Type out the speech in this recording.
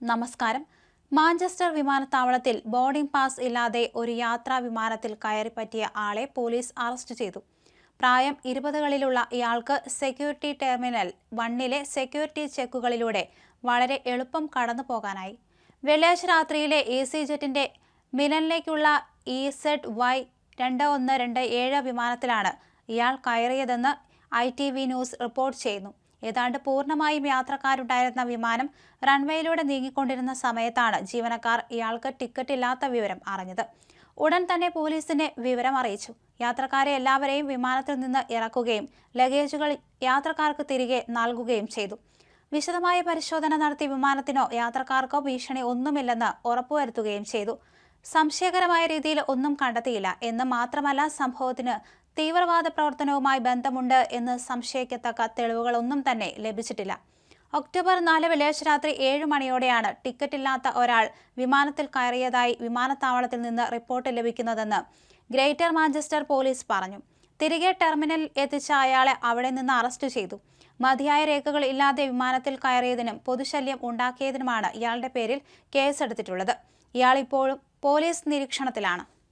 നമസ്കാരം. മാഞ്ചസ്റ്റർ വിമാനത്താവളത്തിൽ boarding pass ഇല്ലാതെ ഒരു യാത്രാ വിമാനത്തിൽ കയറിപ്പറ്റിയ ആളെ പോലീസ് അറസ്റ്റ് ചെയ്തു. പ്രായം ഇരുപതുകളിലുള്ള ഇയാൾക്ക് സെക്യൂരിറ്റി ടെർമിനൽ വണ്ണിലെ സെക്യൂരിറ്റി ചെക്കുകളിലൂടെ വളരെ എളുപ്പം കടന്നു പോകാനായി. വെള്ളിയാഴ്ച രാത്രിയിലെ എ സി ജെറ്റിന്റെ മിലനിലേക്കുള്ള ഇ സെഡ് വൈ രണ്ട് ഒന്ന് രണ്ട് ഏഴ് വിമാനത്തിലാണ് ഇയാൾ കയറിയതെന്ന് I T V news report ചെയ്യുന്നു. ഏതാണ്ട് പൂർണമായും യാത്രക്കാരുണ്ടായിരുന്ന വിമാനം റൺവേയിലൂടെ നീങ്ങിക്കൊണ്ടിരുന്ന സമയത്താണ് ജീവനക്കാർ ഇയാൾക്ക് ടിക്കറ്റ് ഇല്ലാത്ത വിവരം അറിഞ്ഞത്. ഉടൻ തന്നെ പോലീസിനെ വിവരം അറിയിച്ചു. യാത്രക്കാരെ എല്ലാവരെയും വിമാനത്തിൽ നിന്ന് ഇറക്കുകയും ലഗേജുകൾ യാത്രക്കാർക്ക് തിരികെ നൽകുകയും ചെയ്തു. വിശദമായ പരിശോധന നടത്തി വിമാനത്തിനോ യാത്രക്കാർക്കോ ഭീഷണി ഒന്നുമില്ലെന്ന് ഉറപ്പുവരുത്തുകയും ചെയ്തു. സംശയകരമായ രീതിയിൽ ഒന്നും കണ്ടെത്തിയില്ല എന്ന് മാത്രമല്ല സംഭവത്തിന് തീവ്രവാദ പ്രവർത്തനവുമായി ബന്ധമുണ്ട് എന്ന് സംശയിക്കത്തക്ക തെളിവുകളൊന്നും തന്നെ ലഭിച്ചിട്ടില്ല. ഒക്ടോബർ നാല് വെള്ളിയാഴ്ച രാത്രി ഏഴ് മണിയോടെയാണ് ടിക്കറ്റ് ഇല്ലാത്ത ഒരാൾ വിമാനത്തിൽ കയറിയതായി വിമാനത്താവളത്തിൽ നിന്ന് റിപ്പോർട്ട് ലഭിക്കുന്നതെന്ന് ഗ്രേറ്റർ മാഞ്ചസ്റ്റർ പോലീസ് പറഞ്ഞു. തിരികെ ടെർമിനലിൽ എത്തിച്ച അയാളെ അവിടെ നിന്ന് അറസ്റ്റ് ചെയ്തു. മതിയായ രേഖകൾ ഇല്ലാതെ വിമാനത്തിൽ കയറിയതിനും പൊതുശല്യം ഉണ്ടാക്കിയതിനുമാണ് ഇയാളുടെ പേരിൽ കേസെടുത്തിട്ടുള്ളത്. ഇയാൾ ഇപ്പോഴും പോലീസ് നിരീക്ഷണത്തിലാണ്.